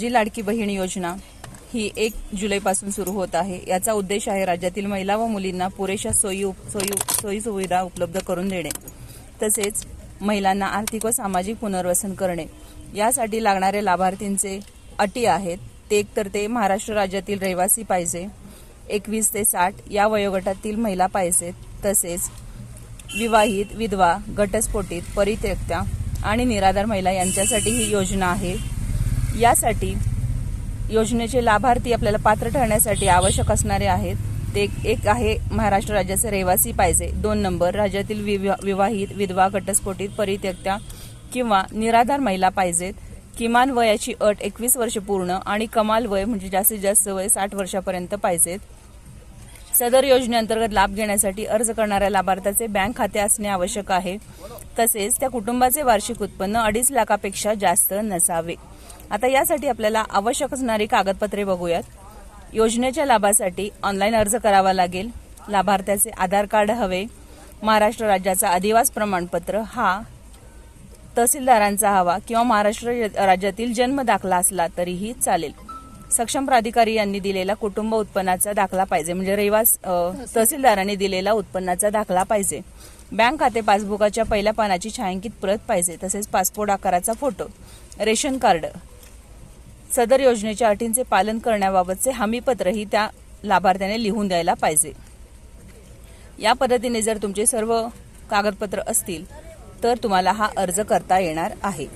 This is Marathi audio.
जी लाडकी बहीण योजना ही एक जुलैपासून सुरू होत आहे. याचा उद्देश आहे राज्यातील महिला व मुलींना पुरेशा सोयी सोयी सोयी सुविधा उपलब्ध करून देणे. तसेच महिलांना आर्थिक व सामाजिक पुनर्वसन करणे. यासाठी लागणारे लाभार्थींचे अटी आहेत. ते एकतर ते महाराष्ट्र राज्यातील रहिवासी पाहिजे. एकवीस ते साठ या वयोगटातील महिला पाहिजेत तसेच विवाहित विधवा घटस्फोटित परित्यक्त्या आणि निराधार महिला यांच्यासाठी ही योजना आहे. यासाठी योजनेचे लाभार्थी आपल्याला पात्र ठरण्यासाठी आवश्यक असणारे आहेत. ते एक आहे महाराष्ट्र राज्याचे रहिवासी पाहिजे. दोन नंबर राज्यातील विवा- विवाहित विधवा घटस्फोटित परित्यक्त्या किंवा निराधार महिला पाहिजेत. किमान वयाची अट एकवीस वर्ष पूर्ण आणि कमाल वय म्हणजे जास्तीत जास्त वय साठ वर्षापर्यंत पाहिजेत. सदर योजनेअंतर्गत लाभ घेण्यासाठी अर्ज करणाऱ्या लाभार्थ्याचे बँक खाते असणे आवश्यक आहे. तसेच त्या कुटुंबाचे वार्षिक उत्पन्न अडीच लाखापेक्षा जास्त नसावे. आता यासाठी आपल्याला आवश्यक असणारी कागदपत्रे बघूयात. योजनेच्या लाभासाठी ऑनलाईन अर्ज करावा लागेल. लाभार्थ्याचे आधार कार्ड हवे. महाराष्ट्र राज्याचा अधिवास प्रमाणपत्र हा. तहसीलदारांचा हवा किंवा महाराष्ट्र राज्यातील जन्म दाखला असला तरीही चालेल. सक्षम प्राधिकारी यांनी दिलेला कुटुंब उत्पन्नाचा दाखला पाहिजे. म्हणजे रहिवास तहसीलदारांनी दिलेला उत्पन्नाचा दाखला पाहिजे. बँक खाते पासबुकाच्या पहिल्या पानाची छायांकित प्रत पाहिजे. तसेच पासपोर्ट आकाराचा फोटो रेशन कार्ड सदर योजनेच्या अटींचे पालन करण्याबाबतचे हमीपत्रही त्या लाभार्थ्याने लिहून द्यायला पाहिजे. या पद्धतीने जर तुमचे सर्व कागदपत्र असतील तर तुम्हाला हा अर्ज करता येणार आहे.